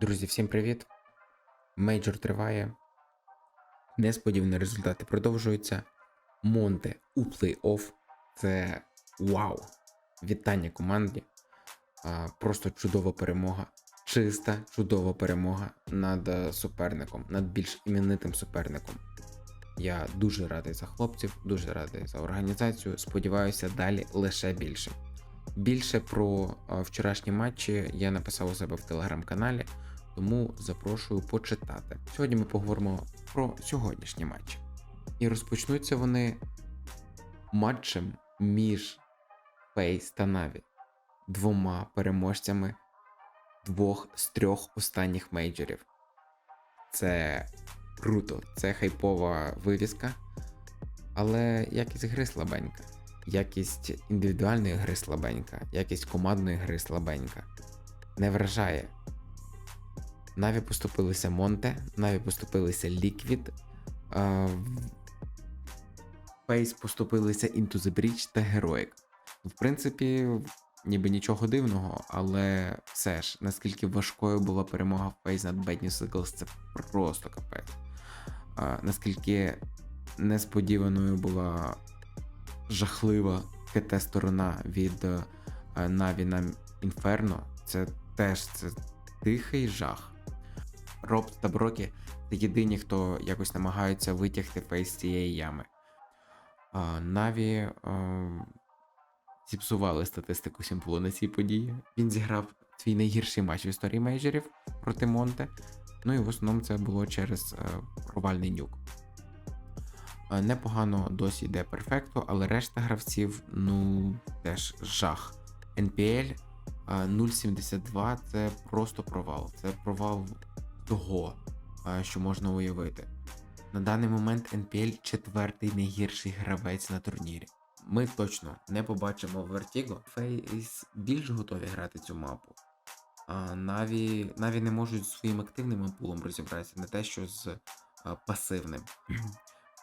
Друзі, всім привіт! Мейджор триває. Несподівані результати продовжуються. Монте у плей-офф. Це вау! Вітання команді. А, Просто чудова перемога. Чиста, чудова перемога над е, суперником, над більш іменитим суперником. Я дуже радий за хлопців, дуже радий за організацію. Сподіваюся, далі лише більше. Більше про вчорашні матчі я написав у себе в телеграм-каналі, тому запрошую почитати. Сьогодні ми поговоримо про сьогоднішні матчі. І розпочнуться вони матчем між Фейс та Наві, двома переможцями двох з трьох останніх мейджорів. Це круто, це хайпова вивіска, але якість гри слабенька. Якість індивідуальної гри слабенька, якість командної гри слабенька. Не вражає. Наві поступилися Монте, Наві поступилися Liquid, Фейс поступилися Into the Breach та Heroic. В принципі, ніби нічого дивного, але все ж, наскільки важкою була перемога Фейс над Bad News це просто капець. Наскільки несподіваною була жахлива КТ-сторона від е, Наві на Інферно, це теж це тихий жах. Роб та Брокі це єдині, хто якось намагаються витягти фейс з цієї ями. Наві е, зіпсували статистику Сімплу на цій події. Він зіграв свій найгірший матч в історії мейджорів проти Монте. Ну і в основному це було через е, провальний нюк. Е, Непогано досі йде перфекто, але решта гравців, ну, теж жах. NPL е, 0.72 це просто провал. Це провал того, е, що можна уявити. На даний момент NPL четвертий найгірший гравець на турнірі. Ми точно не побачимо Vertigo. Фейс більш готові грати цю мапу. А Наві, Наві не можуть зі своїм активним пулом розібратися, не те, що з пасивним.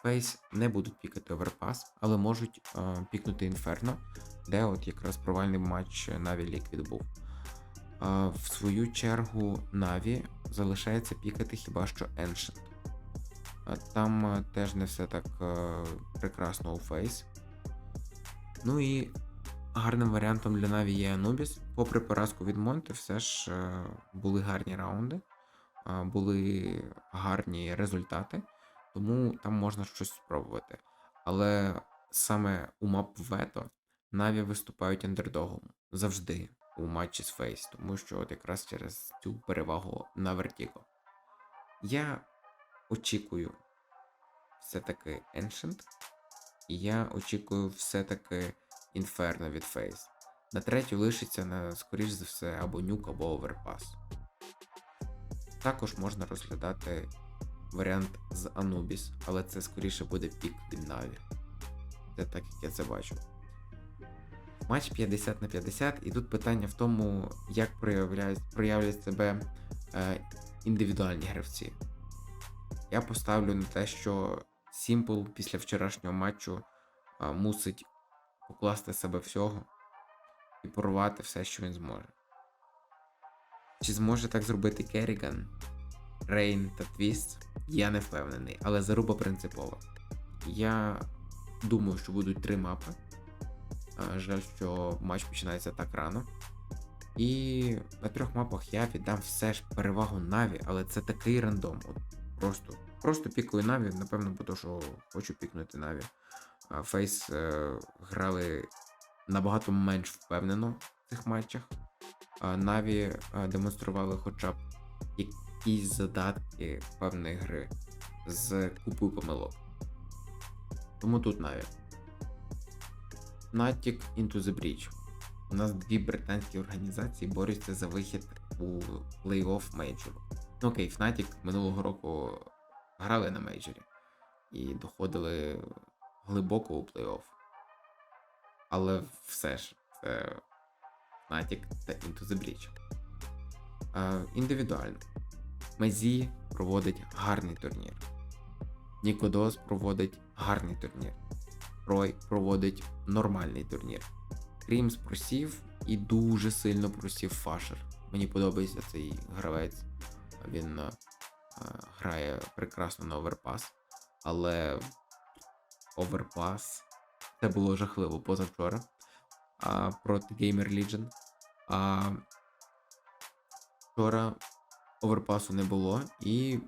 Фейс не будуть пікати оверпас, але можуть а, пікнути Інферно, де от якраз провальний матч Наві Ліквід був. А, в свою чергу Наві залишається пікати хіба що Ancient. А, Там а, теж не все так а, прекрасно у Фейс. Ну і гарним варіантом для Наві є Anubis. Попри поразку від Монте, все ж е, були гарні раунди, е, були гарні результати, тому там можна щось спробувати. Але саме у мап Вето Наві виступають андердогом завжди у матчі з Фейс, тому що от якраз через цю перевагу на Vertigo. Я очікую все-таки Ancient, і я очікую все-таки Inferno від Фейс. На третю лишиться на, скоріш за все, або нюк, або оверпас. Також можна розглядати варіант з Anubis, але це скоріше буде пік від Наві. Це так як я це бачу. Матч 50 на 50, і тут питання в тому, як проявляють, проявлять себе е, індивідуальні гравці. Я поставлю на те, що Simple після вчорашнього матчу е, мусить покласти себе всього і порвати все, що він зможе. Чи зможе так зробити Керріган, Рейн та Твіст, я не впевнений, але заруба принципова. Я думаю, що будуть три мапи. Жаль, що матч починається так рано. І на трьох мапах я віддам все ж перевагу Наві, але це такий рандом. От Просто просто пікаю Наві, напевно, бо то, що хочу пікнути Наві. Фейс е, грали набагато менш впевнено в цих матчах. Наві е, демонстрували хоча б якісь задатки певної гри з купою помилок. Тому тут Наві. Натік Into the Breach. У нас дві британські організації борються за вихід у плей-офф мейджору. Ну окей, Fnatic минулого року грали на мейджорі і доходили глибоко у плей-офф. Але все ж, це Fnatic та Into the Breach. Е, індивідуально. Мезі проводить гарний турнір. Нікодос проводить гарний турнір. Рой проводить нормальний турнір. Крімс просів і дуже сильно просів Фашер. Мені подобається цей гравець. Він е, грає прекрасно на оверпас, але оверпас це було жахливо позавчора а, проти Gamer Legion. А вчора оверпасу не було, і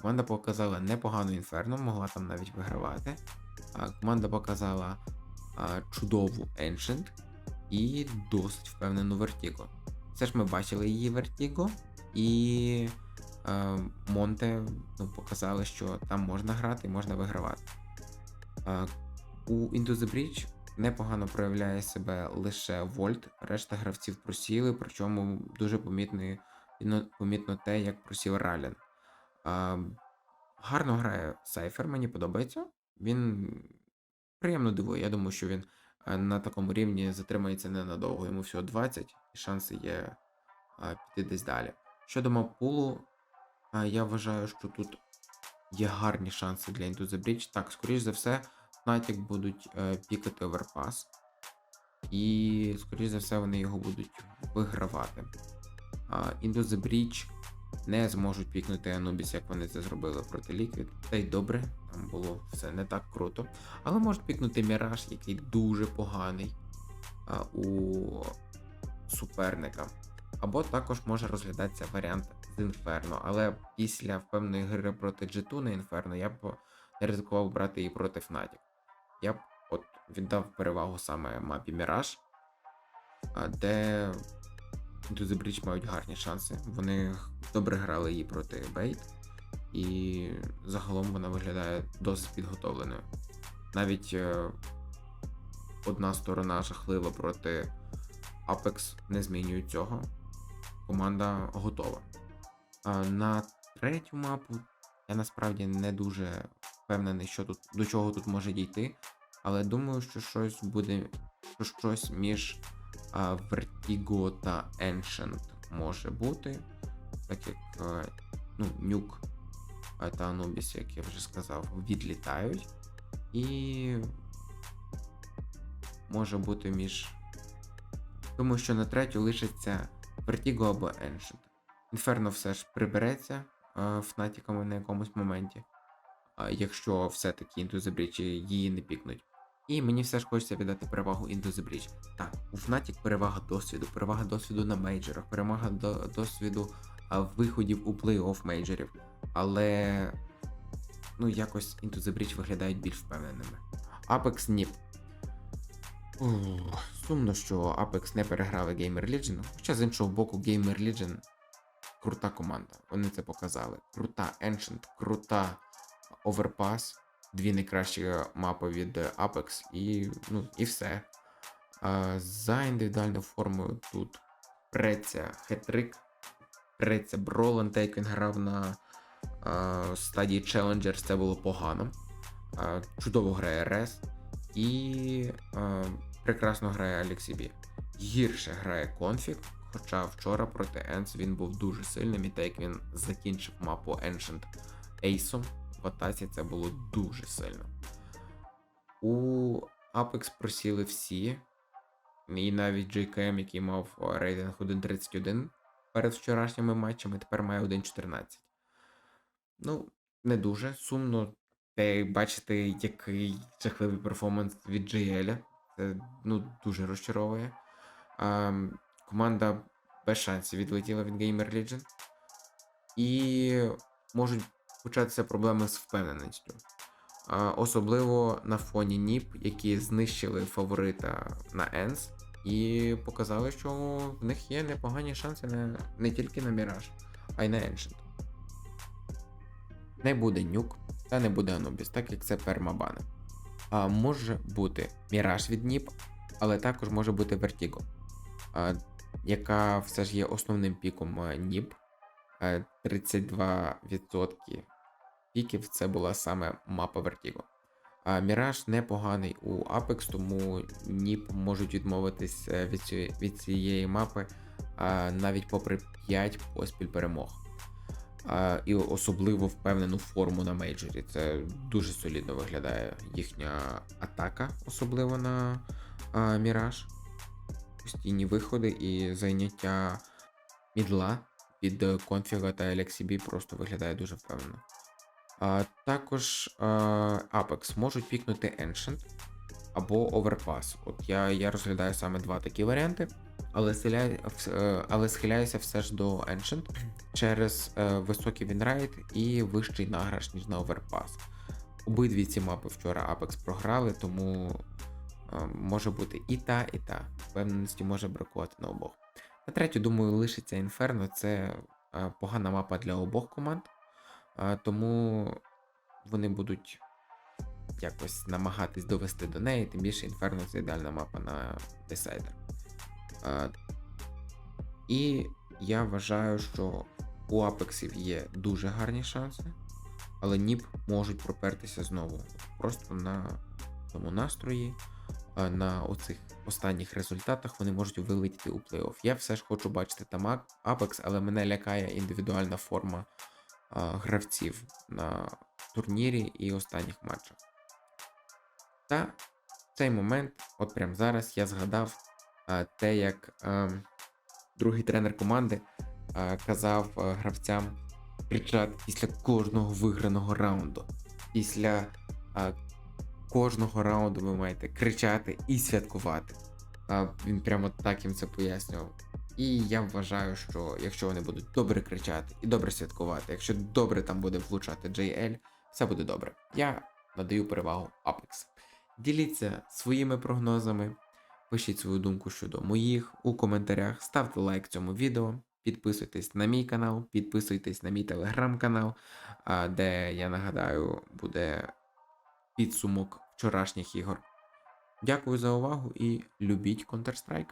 команда показала непогану інферно, могла там навіть вигравати. А, команда показала а, чудову Ancient і досить впевнену Vertigo. Все ж ми бачили її Vertigo, і Монте ну, показали, що там можна грати і можна вигравати. Е, у Into the Breach непогано проявляє себе лише Вольт, решта гравців просіли, причому дуже помітно, ну, помітно те, як просів Рален. Е, гарно грає Сайфер, мені подобається. Він приємно дивує. Я думаю, що він е, на такому рівні затримається ненадовго. Йому всього 20, і шанси є е, піти десь далі. Щодо маппулу, е, я вважаю, що тут є гарні шанси для Into the Breach. Так, скоріш за все, Fnatic будуть пікати оверпас. І, скоріш за все, вони його будуть вигравати. Into the Breach не зможуть пікнути Anubis, як вони це зробили проти Liquid. Та й добре, там було все не так круто. Але можуть пікнути Mirage, який дуже поганий а, у суперника. Або також може розглядатися варіант з Inferno. Але після впевненої гри проти G2 на Inferno я б не ризикував брати її проти Fnatic. Я б от віддав перевагу саме мапі а, де The Breach мають гарні шанси. Вони добре грали її проти Бейт, і загалом вона виглядає досить підготовленою. Навіть е, одна сторона жахлива проти Apex не змінює цього. Команда готова. На третю мапу я насправді не дуже впевнений, що тут до чого тут може дійти. Але думаю, що щось буде що щось між Vertigo та Ancient може бути. Так як ну, Нюк а, та Anubis, як я вже сказав, відлітають. І може бути між. Думаю, що на третю лишиться Vertigo або Ancient. Inferno все ж прибереться а, фнатіками на якомусь моменті. Якщо все-таки Breach її не пікнуть. І мені все ж хочеться віддати перевагу Into the Breach. Так, у Fnatic перевага досвіду, перевага досвіду на мейджорах, перевага до, досвіду виходів у плей-офф мейджорів. Але ну якось Into the Breach виглядають більш впевненими. Apex ні. Сумно, що Apex не переграли Gamer Legion, хоча з іншого боку, Gamer Legion крута команда. Вони це показали. Крута Ancient, крута Overpass дві найкращі мапи від Apex, і ну, і все. За індивідуальною формою тут преться хетрик, преться Бролан, як він грав на стадії Challengers, це було погано. Чудово грає Рес і прекрасно грає Алексі Бі. Гірше грає Config, хоча вчора проти Ends він був дуже сильним, і так як він закінчив мапу Ancient Ейсом атаці це було дуже сильно. У Apex просіли всі, і навіть JKM, який мав рейтинг 1.31 перед вчорашніми матчами, тепер має 1.14. Ну, не дуже сумно. Те бачити, який жахливий перформанс від JL. Це ну, дуже розчаровує. А, команда без шансів відлетіла від Gamer Legion. І можуть початися проблеми з впевненістю. Особливо на фоні НІП, які знищили фаворита на Енс, і показали, що в них є непогані шанси не, не тільки на Міраж, а й на Ancient. Не буде нюк та не буде Анубіс, так як це пермабани. А може бути Міраж від НІП, але також може бути а, яка все ж є основним піком НІП. 32% піків це була саме мапа Vertigo. А Міраж непоганий у Apex, тому НІП можуть відмовитись е, від цієї, від цієї мапи а, навіть попри 5 поспіль перемог. А, І особливо впевнену форму на мейджорі. Це дуже солідно виглядає їхня атака, особливо на а, Міраж. Постійні виходи і зайняття мідла від е, конфіга та LXCB просто виглядає дуже впевнено. Також а, Apex можуть пікнути Ancient або Overpass. От я, я розглядаю саме два такі варіанти, але, схиляю, е, але схиляюся все ж до Ancient через е, високий вінрейт і вищий награш, ніж на Overpass. Обидві ці мапи вчора Apex програли, тому е, може бути і та, і та. Впевненості може бракувати на обох. На третю, думаю, лишиться Inferno. Це е, погана мапа для обох команд. Тому вони будуть якось намагатись довести до неї, тим більше Inferno це ідеальна мапа на. Е, І я вважаю, що у Апексів є дуже гарні шанси, але Ніп можуть пропертися знову. Просто на тому настрої, на оцих останніх результатах вони можуть вилетіти у плей-офф. Я все ж хочу бачити там Апекс, але мене лякає індивідуальна форма гравців на турнірі і останніх матчах. Та в цей момент, от прямо зараз, я згадав те, як другий тренер команди казав гравцям кричати після кожного виграного раунду. Після кожного раунду ви маєте кричати і святкувати. Він прямо так їм це пояснював. І я вважаю, що якщо вони будуть добре кричати і добре святкувати, якщо добре там буде влучати JL, все буде добре. Я надаю перевагу Apex. Діліться своїми прогнозами, пишіть свою думку щодо моїх у коментарях, ставте лайк цьому відео, підписуйтесь на мій канал, підписуйтесь на мій телеграм-канал, де я нагадаю, буде підсумок вчорашніх ігор. Дякую за увагу і любіть Counter-Strike.